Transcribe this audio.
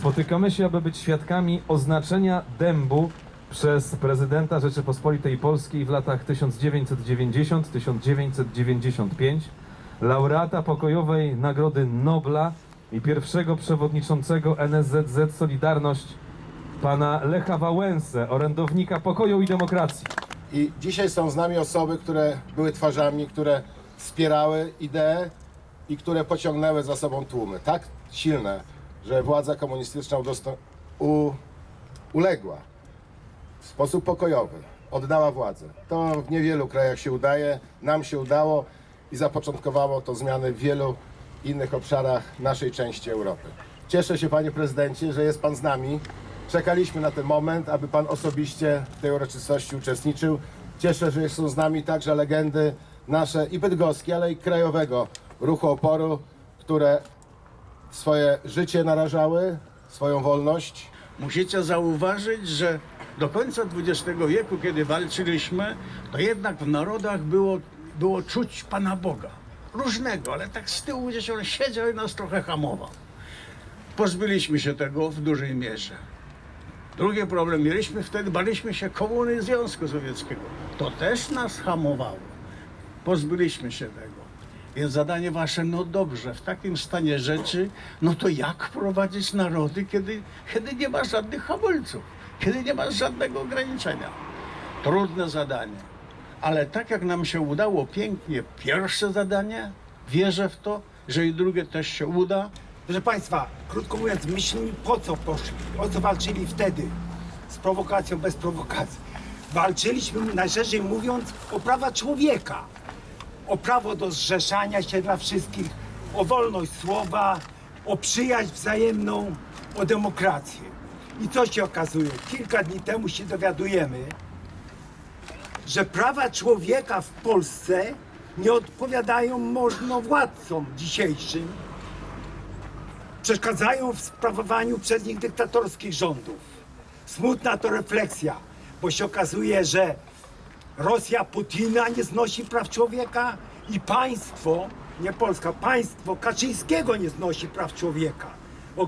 Spotykamy się, aby być świadkami oznaczenia dębu przez prezydenta Rzeczypospolitej Polskiej w latach 1990-1995, laureata pokojowej Nagrody Nobla i pierwszego przewodniczącego NSZZ Solidarność, pana Lecha Wałęsę, orędownika pokoju i demokracji. I dzisiaj są z nami osoby, które były twarzami, które wspierały ideę i które pociągnęły za sobą tłumy. Tak silne, że władza komunistyczna u- uległa w sposób pokojowy, oddała władzę. To w niewielu krajach się udaje, nam się udało i zapoczątkowało to zmiany w wielu innych obszarach naszej części Europy. Cieszę się, panie prezydencie, że jest pan z nami. Czekaliśmy na ten moment, aby pan osobiście w tej uroczystości uczestniczył. Cieszę, że są z nami także legendy nasze i bydgoskie, ale i krajowego ruchu oporu, które swoje życie narażały, swoją wolność, Musicie zauważyć, że do końca XX wieku, kiedy walczyliśmy, to jednak w narodach było, było czuć Pana Boga. Różnego, ale tak z tyłu gdzieś on siedział i nas trochę hamował. Pozbyliśmy się tego w dużej mierze. Drugi problem mieliśmy wtedy, baliśmy się komuny Związku Sowieckiego. To też nas hamowało. Pozbyliśmy się tego. Więc zadanie wasze, no dobrze, w takim stanie rzeczy, no to jak prowadzić narody, kiedy, kiedy nie ma żadnych hamulców, kiedy nie ma żadnego ograniczenia? Trudne zadanie. Ale tak jak nam się udało pięknie pierwsze zadanie, wierzę w to, że i drugie też się uda. Proszę Państwa, krótko mówiąc, myślimy po co poszli, o co walczyli wtedy, z prowokacją, bez prowokacji. Walczyliśmy, najszerzej mówiąc, o prawa człowieka, o prawo do zrzeszania się dla wszystkich, o wolność słowa, o przyjaźń wzajemną, o demokrację. I co się okazuje? Kilka dni temu się dowiadujemy, że prawa człowieka w Polsce nie odpowiadają możnowładcom dzisiejszym, przeszkadzają w sprawowaniu przez nich dyktatorskich rządów. Smutna to refleksja, bo się okazuje, że Rosja Putina nie znosi praw człowieka i państwo, nie Polska, państwo Kaczyńskiego nie znosi praw człowieka.